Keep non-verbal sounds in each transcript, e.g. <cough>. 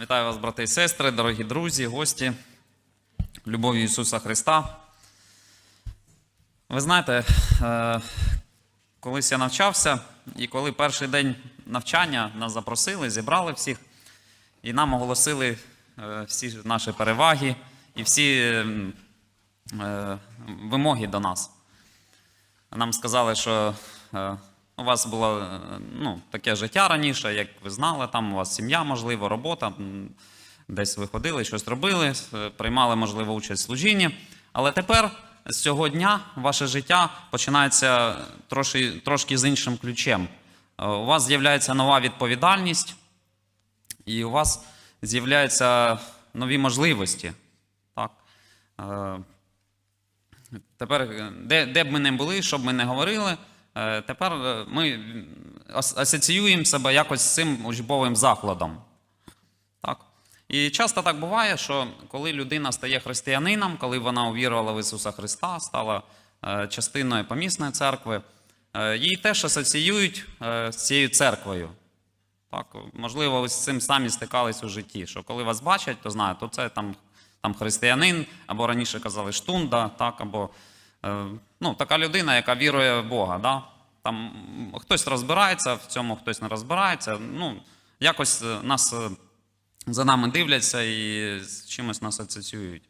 Вітаю вас, брати і сестри, дорогі друзі, гості, любов'ю Ісуса Христа. Ви знаєте, е, колись я навчався, і коли перший день навчання нас запросили, зібрали всіх, і нам оголосили е, всі наші переваги і всі е, вимоги до нас. Нам сказали, що у вас було е, ну, таке життя раніше, як ви знали, там у вас сім'я, можливо, робота, десь ви ходили, щось робили, е, приймали, можливо, участь в служінні. Але тепер з цього дня ваше життя починається трошки, трошки з іншим ключем. Е, У вас з'являється нова відповідальність, і у вас з'являються нові можливості. Так? Тепер, де, де б ми не були, що б ми не говорили, тепер е, ми асоціюємо себе якось з цим учбовим закладом. Так? І часто так буває, що коли людина стає християнином, коли вона увірувала в Ісуса Христа, стала е, частиною помісної церкви, е, її теж асоціюють е, з цією церквою. Так, можливо, ви з цим самі стикались у житті, що коли вас бачать, то знають, то це там, там християнин, або раніше казали штунда, так, або е, ну, така людина, яка вірує в Бога. Да? Там хтось розбирається в цьому, хтось не розбирається. Ну, якось е, нас е, за нами дивляться і з чимось нас асоціюють.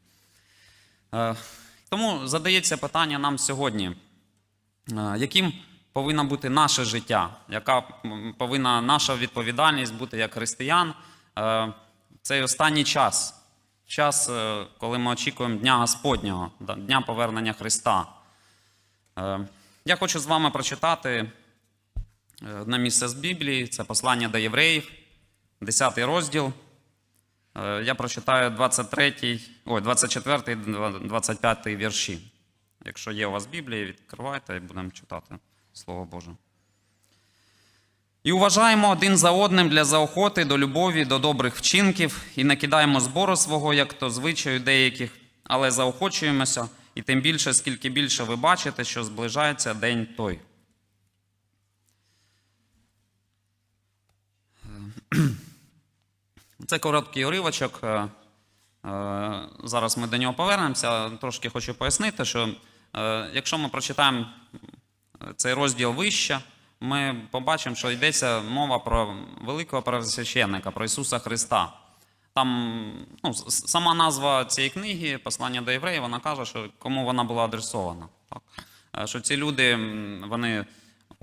Е, тому задається питання нам сьогодні. Е, яким повинно бути наше життя, яка повинна наша відповідальність бути як християн е, в цей останній час, час, е, коли ми очікуємо Дня Господнього, Дня повернення Христа. Е, Я хочу з вами прочитати е, одне місце з Біблії, це послання до євреїв, 10 розділ. Я прочитаю 23, ой, 24, 25 вірші. Якщо є у вас Біблія, відкривайте і будемо читати Слово Боже. І уважаємо один за одним для заохоти до любові, до добрих вчинків, і не кидаємо збору свого, як то звичаю деяких, але заохочуємося, і тим більше, скільки більше ви бачите, що зближається день той. <clears throat> Це короткий уривочок. е, е, Зараз ми до нього повернемося. Трошки хочу пояснити, що е, якщо ми прочитаємо цей розділ вище, ми побачимо, що йдеться мова про великого первосвященника, про Ісуса Христа. Там ну, сама назва цієї книги, послання до євреїв, вона каже, що кому вона була адресована. Так? Е, Що ці люди, вони,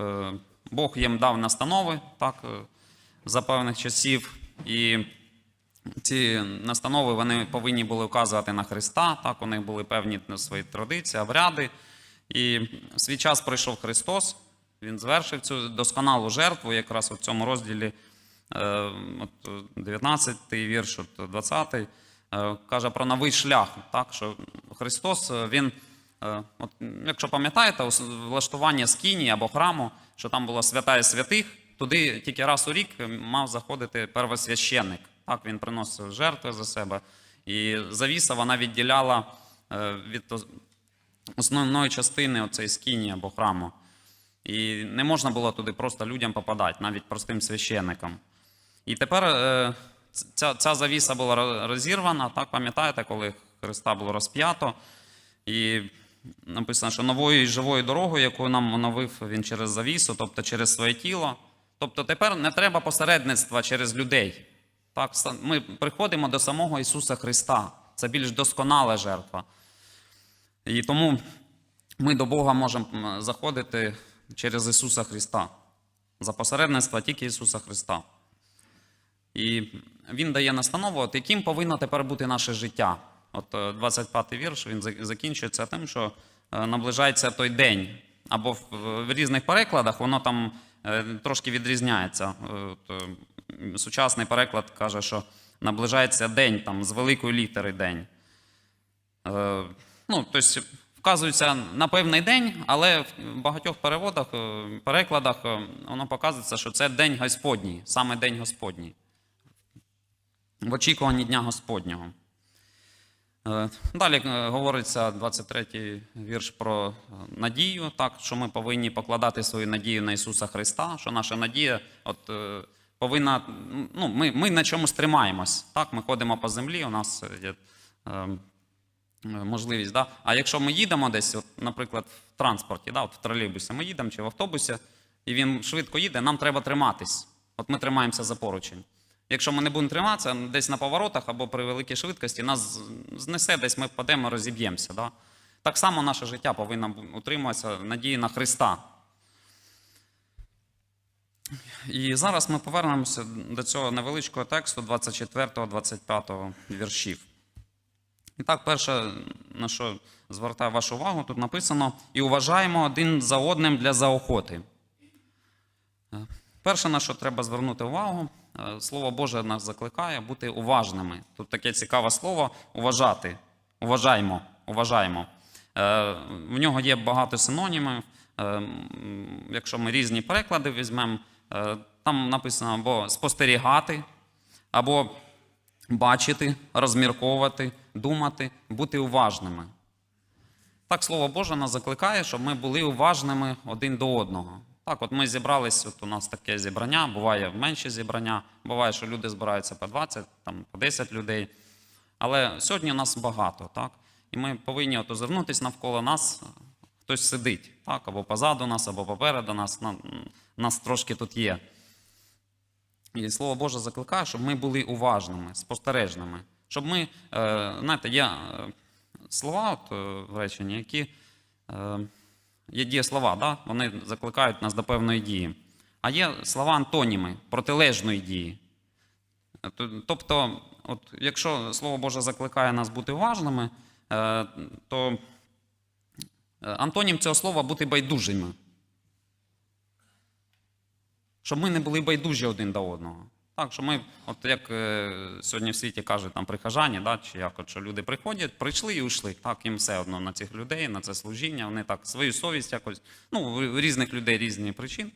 е, Бог їм дав настанови так, е, за певних часів, і ці настанови вони повинні були вказувати на Христа. Так, у них були певні свої традиції, обряди. І свій час прийшов Христос, Він звершив цю досконалу жертву, якраз у цьому розділі е, от 19 вірш, от 20 е, каже про новий шлях. Так, що Христос, е, Він, е, от, якщо пам'ятаєте, влаштування скині або храму, що там була свята і святих, туди тільки раз у рік мав заходити первосвященник. Так, він приносив жертви за себе. І завіса вона відділяла е, від основної частини оцеї скині або храму. І не можна було туди просто людям попадати, навіть простим священникам. І тепер е, ця, ця завіса була розірвана, так пам'ятаєте, коли Христа було розп'ято. І написано, що новою і живою дорогою, яку нам оновив він через завісу, тобто через своє тіло. Тобто тепер не треба посередництва через людей. Так, ми приходимо до самого Ісуса Христа. Це більш досконала жертва. І тому ми до Бога можемо заходити через Ісуса Христа. За посередництва тільки Ісуса Христа. І Він дає настанову, от яким повинно тепер бути наше життя. От е, 25-й вірш він закінчується тим, що е, наближається той день. Або в, різних перекладах воно там е, трошки відрізняється. Е, От, е, сучасний переклад каже, що наближається день там, з великої літери день. Е, ну, тобто вказується на певний день, але в багатьох переводах, е, перекладах е, воно показується, що це день Господній, саме день Господній. В очікуванні Дня Господнього. Е, Далі говориться 23-й вірш про надію, так, що ми повинні покладати свою надію на Ісуса Христа, що наша надія от, повинна. Ну, ми, ми на чомусь тримаємось. Так, ми ходимо по землі, у нас є е, е, можливість. Да? А якщо ми їдемо десь, от, наприклад, в транспорті, да, от в тролейбусі, ми їдемо чи в автобусі, і він швидко їде, нам треба триматись. От ми тримаємося за поручень. Якщо ми не будемо триматися, десь на поворотах або при великій швидкості, нас знесе, десь ми впадемо, розіб'ємося. Да? Так само наше життя повинно утримуватися надії на Христа. І зараз ми повернемося до цього невеличкого тексту 24-25 віршів. І так, перше, на що звертаю вашу увагу, тут написано: і уважаємо один за одним для заохоти. Е, Перше, на що треба звернути увагу, е, Слово Боже нас закликає бути уважними. Тут таке цікаве слово уважати. Уважаємо, уважаємо. Е, В нього є багато синонімів. Якщо ми різні переклади візьмемо, там написано або спостерігати, або бачити, розмірковувати, думати, бути уважними. Так, Слово Боже нас закликає, щоб ми були уважними один до одного. Так, от ми зібрались, от у нас таке зібрання, буває менші зібрання, буває, що люди збираються по 20, там, по 10 людей. Але сьогодні нас багато, так? І ми повинні от озирнутися навколо нас, хтось сидить, так, або позаду нас, або попереду нас, на- нас трошки тут є. І Слово Боже закликає, щоб ми були уважними, спостережними. Щоб ми, е, знаєте, є е, слова от, е, в реченні, які є дієслова, да? вони закликають нас до певної дії. А є слова антоніми, протилежної дії. Тобто, от, якщо Слово Боже закликає нас бути уважними, то антонім цього слова бути байдужими щоб ми не були байдужі один до одного. Так, що ми, от як е, сьогодні в світі кажуть там прихожані, да, чи як, що люди приходять, прийшли і ушли. Так, їм все одно на цих людей, на це служіння, вони так свою совість якось. Ну, у різних людей різні причини.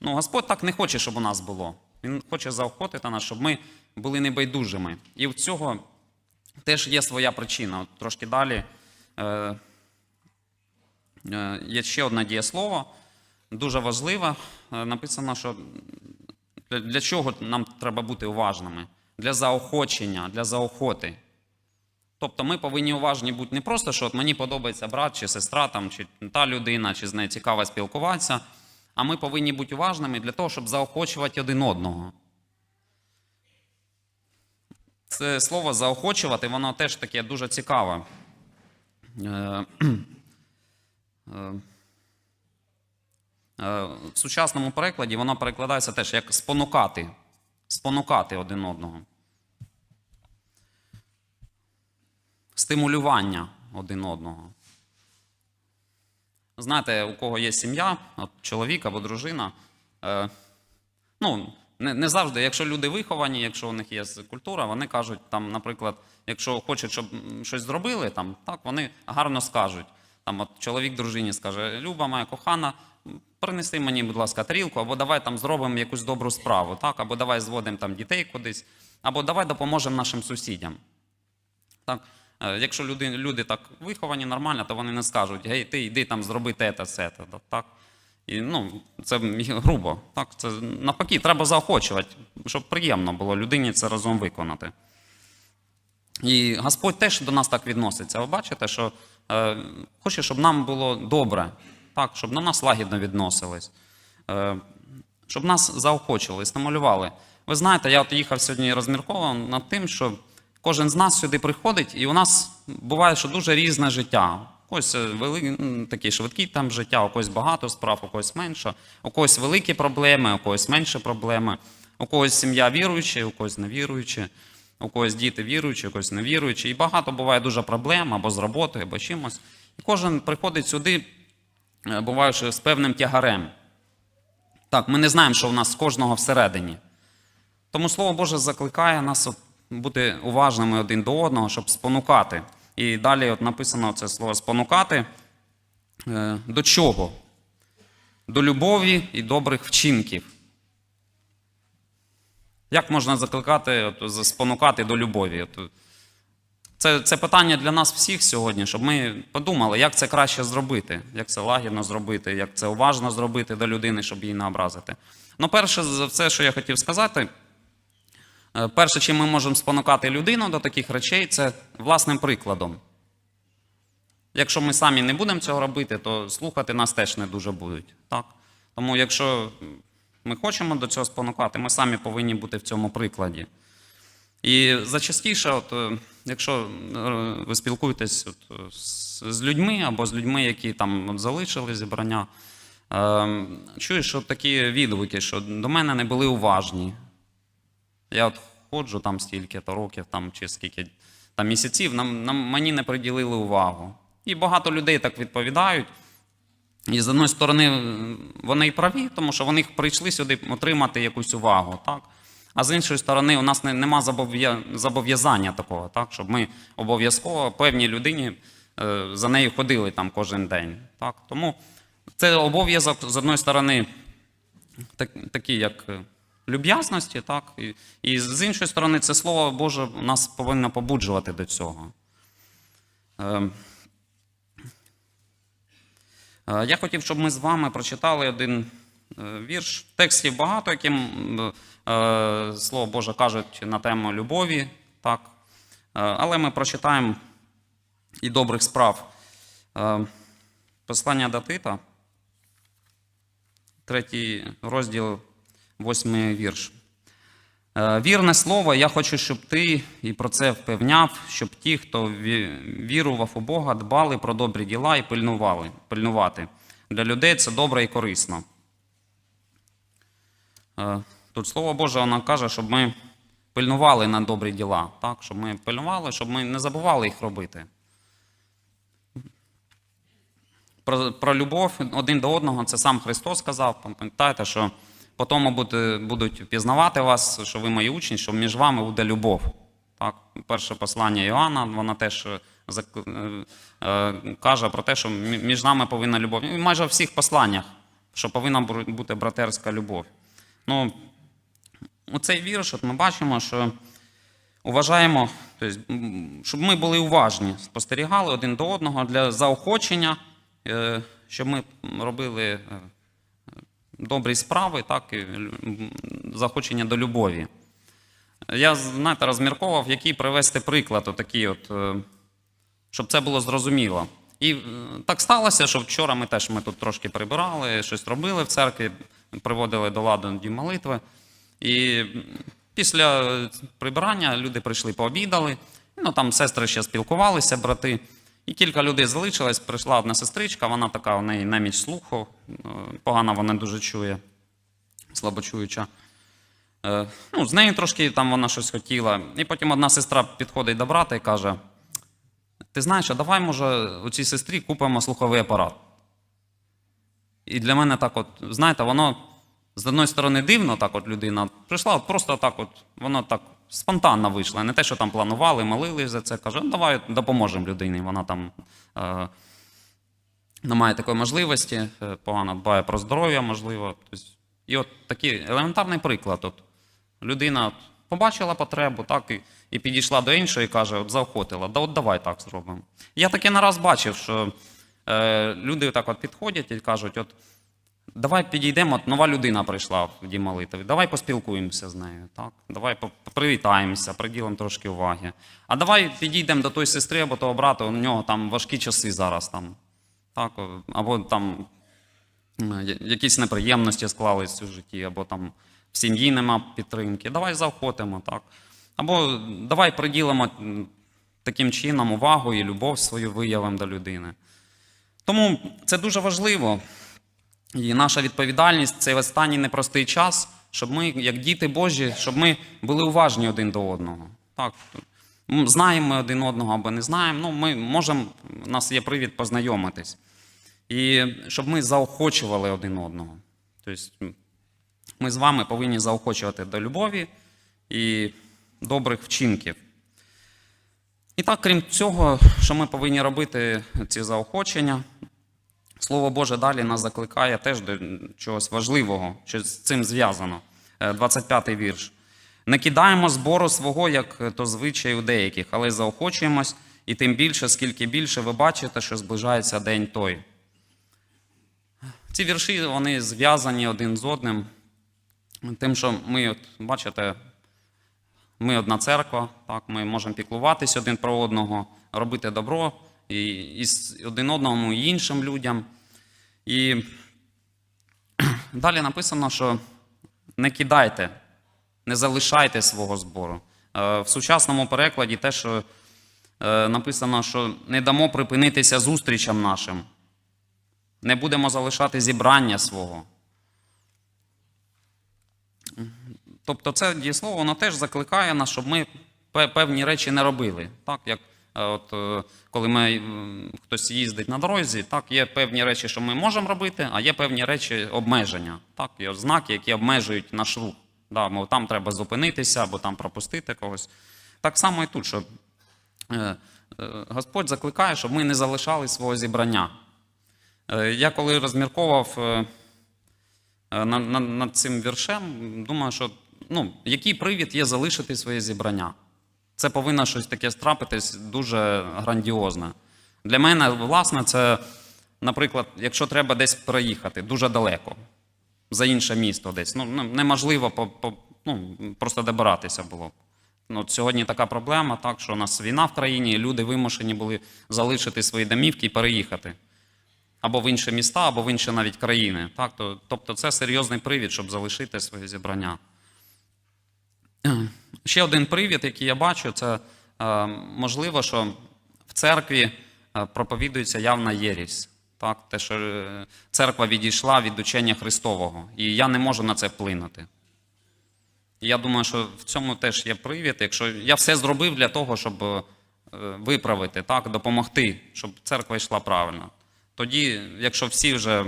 Ну, Господь так не хоче, щоб у нас було. Він хоче заохотити нас, щоб ми були небайдужими. І в цього теж є своя причина. От трошки далі е, е, є ще одне дієслово, дуже важливе. Е, написано, що для, чого нам треба бути уважними? Для заохочення, для заохоти. Тобто ми повинні уважні бути не просто, що от мені подобається брат чи сестра, там, чи та людина, чи з нею цікаво спілкуватися, а ми повинні бути уважними для того, щоб заохочувати один одного. Це слово заохочувати, воно теж таке дуже цікаве. <clears throat> Е, В сучасному перекладі воно перекладається теж як спонукати. Спонукати один одного. Стимулювання один одного. Знаєте, у кого є сім'я, чоловік або дружина. Е, ну, не, не завжди, якщо люди виховані, якщо у них є культура, вони кажуть, там, наприклад, якщо хочуть, щоб щось зробили, там, так, вони гарно скажуть. Там, от, чоловік дружині скаже: Люба, моя кохана, принеси мені, будь ласка, тарілку, або давай там зробимо якусь добру справу, так, або давай зводимо там дітей кудись, або давай допоможемо нашим сусідям. Так? Е, Якщо люди, люди так виховані нормально, то вони не скажуть, гей, ти йди там зроби те та це. та, Так? І, ну, це грубо. Так? Це, навпаки, треба заохочувати, щоб приємно було людині це разом виконати. І Господь теж до нас так відноситься. Ви бачите, що е, хоче, щоб нам було добре, так, щоб на нас лагідно відносились, е, щоб нас заохочували, стимулювали. Ви знаєте, я от їхав сьогодні розмірковував над тим, що кожен з нас сюди приходить, і у нас буває, що дуже різне життя. У когось е, вели... такі швидкі там життя, у когось багато справ, у когось менше, у когось великі проблеми, у когось менше проблеми, у когось сім'я віруюча, у когось невіруюча, у когось діти віруючі, у когось невіруючі. І багато буває дуже проблем або з роботою, або чимось. І кожен приходить сюди, буває, що з певним тягарем. Так, ми не знаємо, що в нас з кожного всередині. Тому Слово Боже закликає нас бути уважними один до одного, щоб спонукати. І далі от написано це слово спонукати. Е, До чого? До любові і добрих вчинків. Як можна закликати, от, спонукати до любові? От, це, це питання для нас всіх сьогодні, щоб ми подумали, як це краще зробити, як це лагідно зробити, як це уважно зробити до людини, щоб її не образити. Ну, перше за все, що я хотів сказати, е, перше, чим ми можемо спонукати людину до таких речей, це власним прикладом. Якщо ми самі не будемо цього робити, то слухати нас теж не дуже будуть. Так? Тому якщо ми хочемо до цього спонукати, ми самі повинні бути в цьому прикладі. І зачастіше, от, е, якщо е, ви спілкуєтесь от, з людьми або з людьми, які там от, залишили зібрання, е, чуєш от такі відгуки, що до мене не були уважні. Я от ходжу там стільки-то років, там, чи скільки там, місяців, нам, нам, мені не приділили увагу. І багато людей так відповідають. І з одної сторони, вони і праві, тому що вони прийшли сюди отримати якусь увагу. Так? А з іншої сторони, у нас не, нема зобов'язання такого, так? щоб ми обов'язково певній людині е, за нею ходили там кожен день. Так? Тому це обов'язок з одної сторони так, такі, як е, люб'язності, так? І, і з іншої сторони, це слово Боже нас повинно побуджувати до цього. Е, Е, Я хотів, щоб ми з вами прочитали один е, вірш. Текстів багато, яким Слово Боже кажуть на тему любові, так? Е, але ми прочитаємо і добрих справ. Е, Послання до Тита, третій розділ, восьмий вірш. Е, Вірне слово, я хочу, щоб ти і про це впевняв, щоб ті, хто вірував у Бога, дбали про добрі діла і пильнували, пильнувати. Для людей це добре і корисно. Тут Слово Боже воно каже, щоб ми пильнували на добрі діла, так? щоб ми пильнували, щоб ми не забували їх робити. Про, про любов один до одного це сам Христос сказав. Пам'ятаєте, що по тому будуть пізнавати вас, що ви мої учні, що між вами буде любов. Так? Перше послання Іоанна, вона теж е, е, е, каже про те, що між нами повинна любов. Майже в всіх посланнях, що повинна бути братерська любов. Ну, у цей вірш от ми бачимо, що уважаємо, тобто, щоб ми були уважні, спостерігали один до одного для заохочення, е, щоб ми робили е, добрі справи, так, і заохочення до любові. Я, знаєте, розмірковував, який привести приклад, отакий от, е, щоб це було зрозуміло. І так сталося, що вчора ми теж ми тут трошки прибирали, щось робили в церкві, приводили до ладу молитви. І після прибирання люди прийшли, пообідали. Ну, там сестри ще спілкувалися, брати. І кілька людей залишилось. Прийшла одна сестричка, вона така, у неї неміч слуху, погано вона дуже чує, слабочуюча. Е, Ну, з нею трошки там вона щось хотіла. І потім одна сестра підходить до брата і каже: Ти знаєш, а давай, може, у цій сестрі купимо слуховий апарат. І для мене так, от, знаєте, воно з одної сторони дивно, так от людина прийшла, от просто так, от, воно так спонтанно вийшло. Не те, що там планували, молились за це. Каже, ну давай допоможемо людині. Вона там е, не має такої можливості, е, погано дбає про здоров'я, можливо. Тобто, і от такий елементарний приклад. От, людина от, побачила потребу, так, і, і підійшла до іншої і каже, от заохотила, да от давай так зробимо. Я таке не раз бачив, що е, люди так от підходять і кажуть, от давай підійдемо, нова людина прийшла в дім молитви, давай поспілкуємося з нею, так? давай привітаємося, приділимо трошки уваги. А давай підійдемо до тої сестри або того брата, у нього там важкі часи зараз. Там, так? Або там якісь неприємності склались у житті, або там в сім'ї нема підтримки. Давай заохотимо, так. Або давай приділимо таким чином увагу і любов свою виявимо до людини. Тому це дуже важливо. І наша відповідальність цей останній непростий час, щоб ми, як діти Божі, щоб ми були уважні один до одного. Так, знаємо ми один одного або не знаємо, ну, ми можемо, у нас є привід познайомитись. І щоб ми заохочували один одного. Тобто ми з вами повинні заохочувати до любові і добрих вчинків. І так, крім цього, що ми повинні робити ці заохочення, Слово Боже далі нас закликає теж до чогось важливого, що з цим зв'язано. Е, 25-й вірш. Не кидаємо збору свого, як то звичай у деяких, але заохочуємось, і тим більше, скільки більше ви бачите, що зближається день той. Ці вірші вони зв'язані один з одним. тим, що ми, от, бачите, ми одна церква, так, ми можемо піклуватись один про одного, робити добро і, і один одному і іншим людям. І далі написано, що не кидайте, не залишайте свого збору. Е, В сучасному перекладі те, що е, написано, що не дамо припинитися зустрічам нашим, не будемо залишати зібрання свого. Тобто це дієслово, воно теж закликає нас, щоб ми певні речі не робили. Так, як от, е, коли ми, хтось їздить на дорозі, так, є певні речі, що ми можемо робити, а є певні речі обмеження. Так, є знаки, які обмежують наш рух. Да, мов, там треба зупинитися або там пропустити когось. Так само і тут, що е, е, Господь закликає, щоб ми не залишали свого зібрання. Е, Я коли розмірковував е, е, над цим віршем, думаю, що ну, який привід є залишити своє зібрання? Це повинно щось таке страпитись дуже грандіозне. Для мене, власне, це, наприклад, якщо треба десь переїхати дуже далеко, за інше місто десь. Ну, неможливо по, по, ну, просто добиратися було. Ну, от сьогодні така проблема, так, що у нас війна в країні, і люди вимушені були залишити свої домівки і переїхати. Або в інші міста, або в інші навіть країни. Так? То- Тобто це серйозний привід, щоб залишити своє зібрання. Ще один привід, який я бачу, це е, можливо, що в церкві е, проповідується явна єрість. Так? Те, що е, церква відійшла від учення Христового, і я не можу на це вплинути. Я думаю, що в цьому теж є привід. Якщо я все зробив для того, щоб виправити, так, допомогти, щоб церква йшла правильно. Тоді, якщо всі вже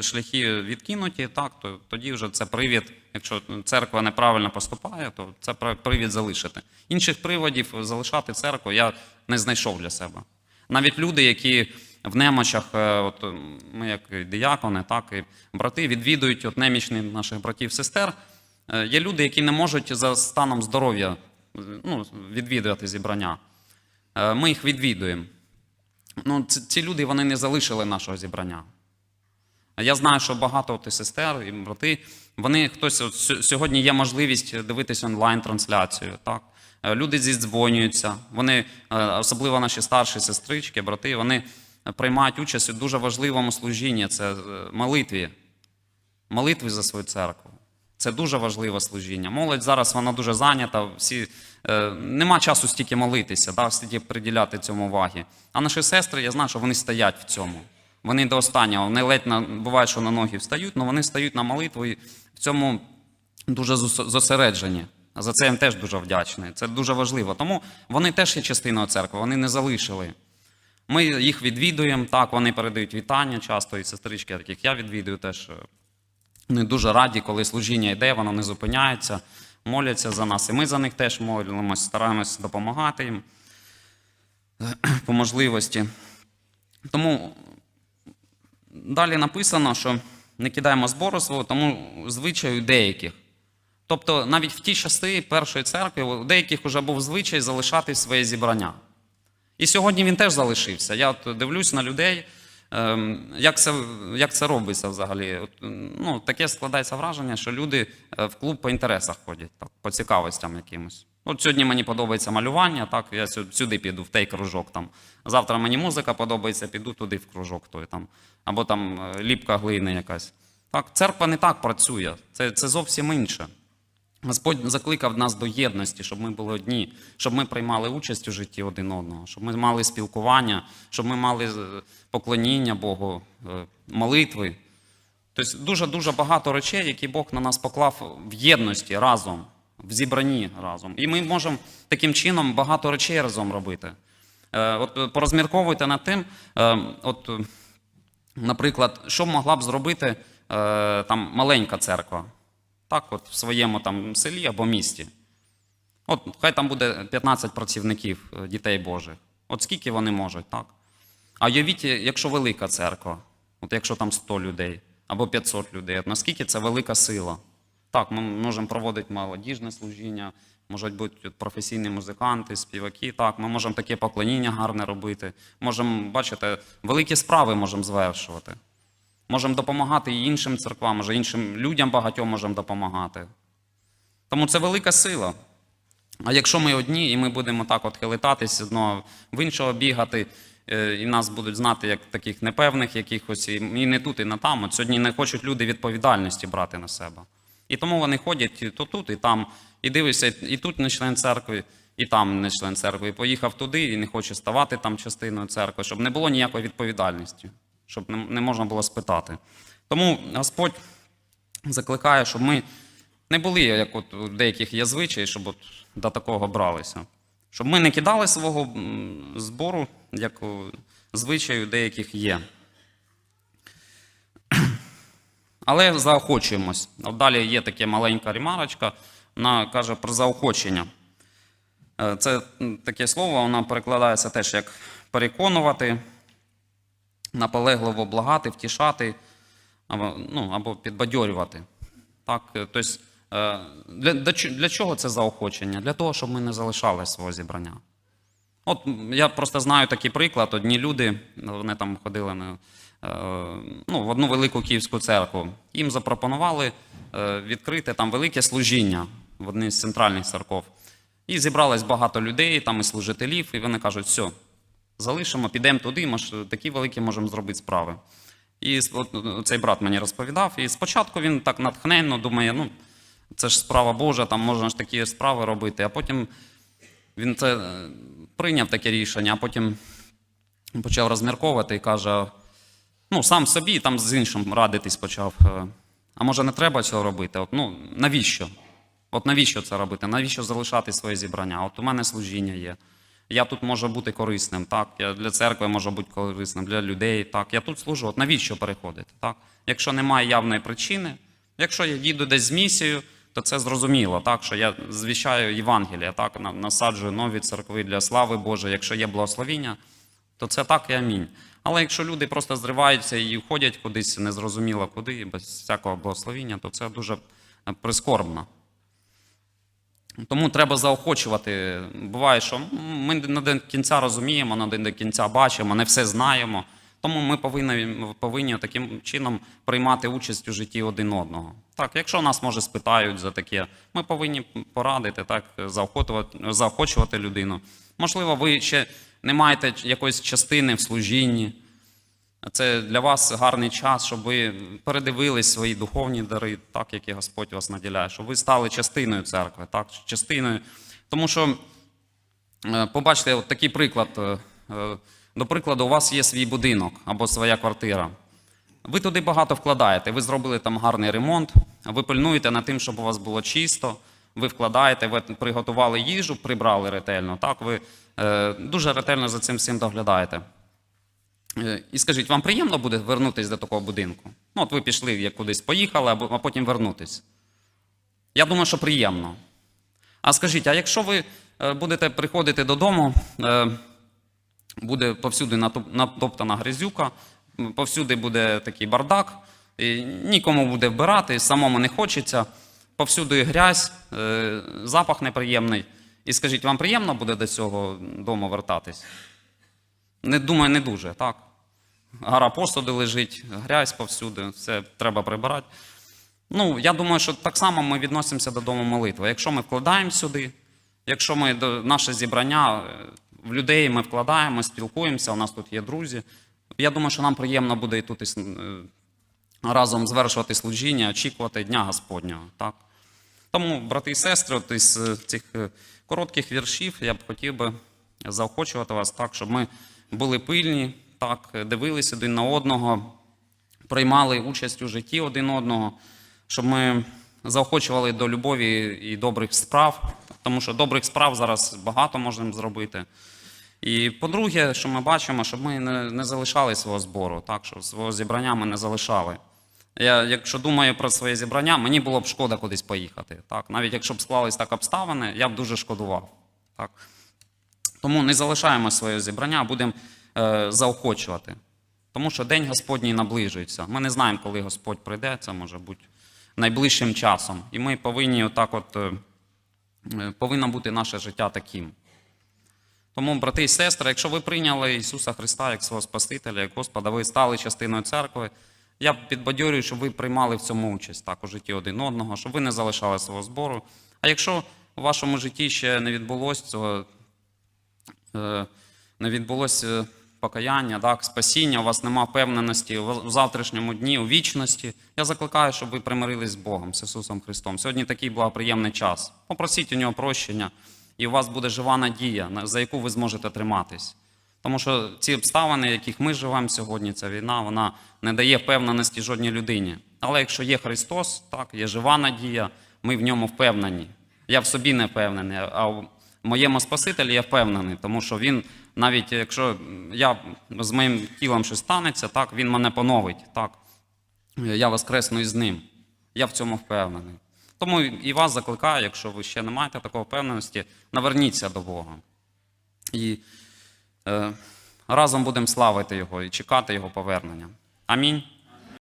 шляхи відкинуті, так, то тоді вже це привід. Якщо церква неправильно поступає, то це привід залишити. Інших приводів залишати церкву я не знайшов для себе. Навіть люди, які в немочах, е, от ми як діякони, так і брати відвідують от немічних наших братів сестер. Е, Є люди, які не можуть за станом здоров'я е, ну, відвідувати зібрання. Ми їх відвідуємо. Ну, ці люди вони не залишили нашого зібрання. А Я знаю, що багато от і сестер і брати, вони хтось от сьогодні є можливість дивитися онлайн-трансляцію. Так? Е, Люди зідзвонюються, вони, е, особливо наші старші сестрички, брати, вони приймають участь у дуже важливому служінні це е, молитві. Молитві за свою церкву. Це дуже важливе служіння. Молодь зараз вона дуже зайнята. Всі, е, нема часу стільки молитися, да, стільки приділяти цьому уваги. А наші сестри, я знаю, що вони стоять в цьому. Вони до останнього. Вони ледь на, буває, що на ноги встають, але вони стають на молитву і в цьому дуже зосереджені. За це їм теж дуже вдячний. Це дуже важливо. Тому вони теж є частиною церкви, вони не залишили. Ми їх відвідуємо, так, вони передають вітання часто, і сестрички, яких я відвідую, теж вони дуже раді, коли служіння йде, воно не зупиняється, моляться за нас. І ми за них теж молимося, стараємось допомагати їм <clears throat> по можливості. Тому далі написано, що не кидаємо збору свого, тому звичаю деяких. Тобто навіть в ті часи першої церкви у деяких вже був звичай залишати своє зібрання. І сьогодні він теж залишився. Я от дивлюсь на людей, ем, як це, як це робиться взагалі. От, ну, таке складається враження, що люди е, в клуб по інтересах ходять, так, по цікавостям якимось. От сьогодні мені подобається малювання, так, я сюди піду, в той кружок. Там. Завтра мені музика подобається, піду туди в кружок той, там. або там е, ліпка глини якась. Так, церква не так працює, це, це зовсім інше. Господь закликав нас до єдності, щоб ми були одні, щоб ми приймали участь у житті один одного, щоб ми мали спілкування, щоб ми мали е, поклоніння Богу, е, молитви. Тобто дуже-дуже багато речей, які Бог на нас поклав в єдності разом, в зібранні разом. І ми можемо таким чином багато речей разом робити. Е, От е, порозмірковуйте над тим, е, от, наприклад, що могла б зробити там маленька церква, так, от в своєму там селі або місті. От хай там буде 15 працівників дітей Божих. От скільки вони можуть, так? А уявіть, якщо велика церква, от якщо там 100 людей або 500 людей, от наскільки це велика сила? Так, ми можемо проводити молодіжне служіння, можуть бути професійні музиканти, співаки. Так, ми можемо таке поклоніння гарне робити. Можемо, бачите, великі справи можемо звершувати. можемо допомагати і іншим церквам, може іншим людям багатьом можемо допомагати. Тому це велика сила. А якщо ми одні, і ми будемо так от хилитатись одного в іншого бігати, е, і нас будуть знати як таких непевних якихось, і не тут, і не там. От сьогодні не хочуть люди відповідальності брати на себе. І тому вони ходять то тут, і там, і дивишся, і тут не член церкви, і там не член церкви. І поїхав туди і не хоче ставати там частиною церкви, щоб не було ніякої відповідальності, щоб не, можна було спитати. Тому Господь закликає, щоб ми не були, як от у деяких є звичаї, щоб от до такого бралися. Щоб ми не кидали свого збору, як звичаю деяких є. Але заохочуємось. Далі є таке маленька ремарочка, вона каже про заохочення. Е, Це таке слово, воно перекладається теж як переконувати, наполегливо благати, втішати або, ну, або підбадьорювати. Так, е, тобто, е, для, для чого це заохочення? Для того, щоб ми не залишали свого зібрання. От я просто знаю такий приклад. Одні люди, вони там ходили на, е, ну, в одну велику київську церкву. Їм запропонували е, відкрити там велике служіння в одній з центральних церков. І зібралось багато людей, там і служителів, і вони кажуть, все, залишимо, підемо туди, мож, такі великі можемо зробити справи. І от, цей брат мені розповідав, і спочатку він так натхненно думає, ну, це ж справа Божа, там можна ж такі справи робити, а потім він це е, прийняв таке рішення, а потім почав розмірковувати і каже: ну, сам собі там з іншим радитись почав. е, А може не треба цього робити? От, ну, навіщо? От навіщо це робити? Навіщо залишати своє зібрання? От у мене служіння є. Я тут можу бути корисним, так? Я для церкви можу бути корисним, для людей, так. Я тут служу. От навіщо переходити? Так? Якщо немає явної причини, якщо я їду десь з місією, то це зрозуміло, так, що я звіщаю Євангелія, так, на- насаджую нові церкви для слави Божої. Якщо є благословіння, то це так і амінь. Але якщо люди просто зриваються і входять кудись незрозуміло куди, без всякого благословіння, то це дуже е, прискорбно. Тому треба заохочувати. Буває, що ми не до кінця розуміємо, не до кінця бачимо, не все знаємо. Тому ми повинні, повинні таким чином приймати участь у житті один одного. Так, якщо нас може спитають за таке, ми повинні порадити, так, заохочувати людину. Можливо, ви ще не маєте якоїсь частини в служінні. Це для вас гарний час, щоб ви передивились свої духовні дари, так які Господь вас наділяє, щоб ви стали частиною церкви, так, частиною. Тому що, е, побачите, от такий приклад. До прикладу, у вас є свій будинок або своя квартира. Ви туди багато вкладаєте, ви зробили там гарний ремонт, ви пильнуєте над тим, щоб у вас було чисто, ви вкладаєте, ви приготували їжу, прибрали ретельно. Так, ви е, дуже ретельно за цим всім доглядаєте. Е, І скажіть, вам приємно буде вернутися до такого будинку? Ну, от ви пішли, як кудись поїхали, а потім вернутись. Я думаю, що приємно. А скажіть, а якщо ви е, будете приходити додому, е, буде повсюди натоптана грязюка, повсюди буде такий бардак, і нікому буде вбирати, самому не хочеться, повсюди грязь, е, запах неприємний. І скажіть, вам приємно буде до цього дому вертатись? Не думаю, не дуже, так. Гара посуди лежить, грязь повсюди, все треба прибирати. Ну, я думаю, що так само ми відносимося до дому молитви. Якщо ми вкладаємо сюди, якщо ми наше зібрання е, в людей ми вкладаємо, спілкуємося, у нас тут є друзі. Я думаю, що нам приємно буде і тут е, разом звершувати служіння, очікувати Дня Господнього. Так? Тому, брати і сестри, от із е, цих е, коротких віршів я б хотів би заохочувати вас так, щоб ми були пильні, так, дивилися один на одного, приймали участь у житті один одного, щоб ми заохочували до любові і добрих справ, тому що добрих справ зараз багато можемо зробити. І по-друге, що ми бачимо, щоб ми не, не залишали свого збору, так, щоб свого зібрання ми не залишали. Я, якщо думаю про своє зібрання, мені було б шкода кудись поїхати. Так? Навіть якщо б склались так обставини, я б дуже шкодував. Так? Тому не залишаємо своє зібрання, будемо е, заохочувати. Тому що День Господній наближується. Ми не знаємо, коли Господь прийде, це може бути найближчим часом. І ми повинні отак от, е, повинно бути наше життя таким. Тому, брати і сестри, якщо ви прийняли Ісуса Христа як свого Спасителя, як Господа, ви стали частиною церкви, Я підбадьорюю, щоб ви приймали в цьому участь так, у житті один одного, щоб ви не залишали свого збору. А якщо у вашому житті ще не відбулось цього, е, не відбулося покаяння, так, спасіння, у вас немає впевненості в завтрашньому дні, у вічності, я закликаю, щоб ви примирились з Богом, з Ісусом Христом. Сьогодні такий благоприємний час. Попросіть у нього прощення, і у вас буде жива надія, за яку ви зможете триматись. Тому що ці обставини, в яких ми живемо сьогодні, ця війна, вона не дає впевненості жодній людині. Але якщо є Христос, так, є жива надія, ми в ньому впевнені. Я в собі не впевнений, а в моєму Спасителі я впевнений, тому що він, навіть якщо я з моїм тілом щось станеться, так, він мене поновить. Так. Я воскресну із ним. Я в цьому впевнений. Тому і вас закликаю, якщо ви ще не маєте такої впевненості, наверніться до Бога. І е, разом будемо славити Його і чекати Його повернення. Амінь.